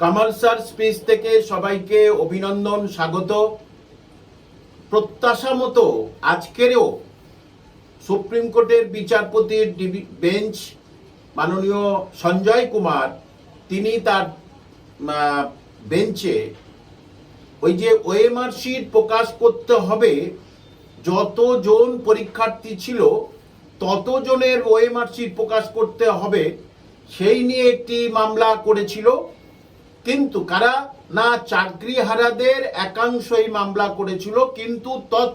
Kamal sir space থেকে সবাইকে অভিনন্দন, স্বাগত। প্রত্যাশা মতো আজকেরও সুপ্রিম কোর্টের বিচারপতির বেঞ্চ মাননীয় সঞ্জয় কুমার, তিনি তার বেঞ্চে ওই যে ওএমআর শিট প্রকাশ করতে হবে, যতজন পরীক্ষার্থী ছিল, ততজনের ওএমআর শিট প্রকাশ করতে হবে, সেই নিয়ে একটি মামলা করেছিল। কিন্তু কারা? না, চাকরিহারাদের একাংশই মামলা করেছিল, কিন্তু তৎ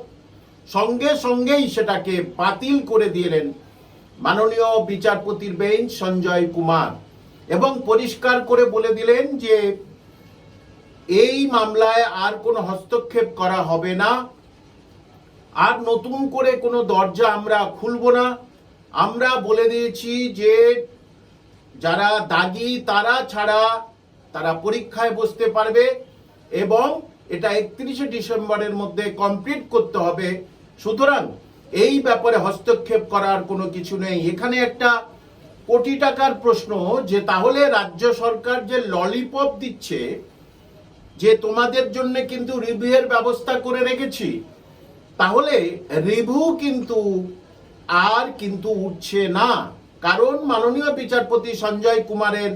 সঙ্গে সঙ্গেই সেটাকে বাতিল করে দিলেন মাননীয় বিচারপতির বেঞ্চ সঞ্জয় কুমার এবং পরিষ্কার করে বলে দিলেন যে, এই মামলায় আর কোনো হস্তক্ষেপ করা হবে না। আর নতুন করে কোনো দরজা আমরা খুলব না। আমরা বলে দিয়েছি যে, যারা দাগি তারা ছাড়া তারা পরীক্ষায় বসতে পারবে এবং এটা একত্রিশে ডিসেম্বরের মধ্যে কমপ্লিট করতে হবে। সুতরাং এই ব্যাপারে হস্তক্ষেপ করার কোনো কিছু নেই। এখানে একটা কোটি টাকার প্রশ্ন যে, তাহলে রাজ্য সরকার যে ললিপপ দিচ্ছে, যে তোমাদের জন্য কিন্তু রিভিউয়ের ব্যবস্থা করে রেখেছি, তাহলে রিভিউ কিন্তু আর কিন্তু উঠছে না। কারণ মাননীয় বিচারপতি সঞ্জয় কুমারের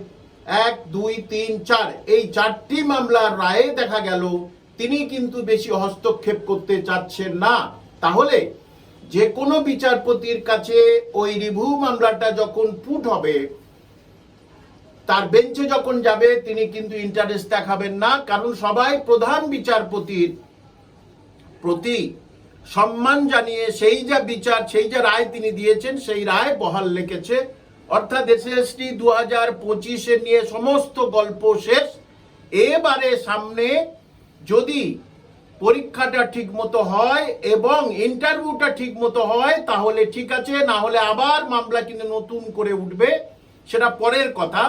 এক, দুই, তিন, চার। এই চারটি মামলার রায়ে দেখা গেল, তিনি কিন্তু বেশি হস্তক্ষেপ করতে চাচ্ছেন না। তাহলে যে কোনো বিচারপতির কাছে ওই রিভিউ মামলাটা যখন পুট হবে, তার বেঞ্চে যখন যাবে, তিনি কিন্তু ইন্টারেস্ট দেখাবেন না। কারণ সবাই প্রধান বিচারপতির প্রতি সম্মান জানিয়ে সেই যা বিচার, সেই যা রায় তিনি দিয়েছেন, সেই রায় বহাল রেখেছে। অর্থাৎ এসএসটি দু হাজার পঁচিশে নিয়ে সমস্ত গল্প শেষ। এবারে সামনে যদি পরীক্ষাটা ঠিক মতো হয় এবং ইন্টারভিউটা ঠিক মতো হয়, তাহলে ঠিক আছে না হলে আবার মামলা কিন্তু নতুন করে উঠবে, সেটা পরের কথা।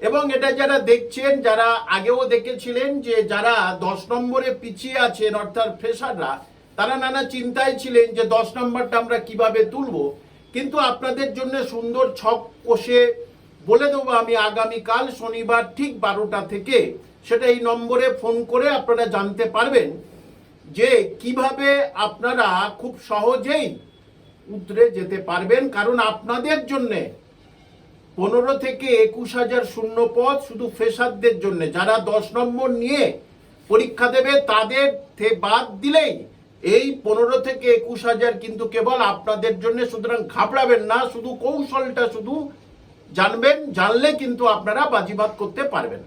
এবং এটা যারা দেখছেন, যারা আগেও দেখেছিলেন যে যারা দশ নম্বরে পিছিয়ে আছেন, অর্থাৎ ফ্রেশাররা তারা নানা চিন্তায় ছিলেন যে দশ নম্বরটা আমরা কীভাবে তুলব। কিন্তু আপনাদের জন্য সুন্দর ছক কষে বলে দেবো আমি আগামীকাল শনিবার ঠিক বারোটা থেকে। সেটা এই নম্বরে ফোন করে আপনারা জানতে পারবেন যে কীভাবে আপনারা খুব সহজেই উতরে যেতে পারবেন। কারণ আপনাদের জন্যে পনেরো থেকে একুশ হাজার শূন্য পদ শুধু ফ্রেশারদের জন্য। যারা দশ নম্বর নিয়ে পরীক্ষা দেবে, তাদের বাদ দিলেই এই পনেরো থেকে একুশ হাজার কিন্তু কেবল আপনাদের জন্য, সুতরাং ঘাবড়াবেন না, শুধু কৌশলটা শুধু জানবেন, জানলে কিন্তু আপনারা বাজিবাদ করতে পারবেন।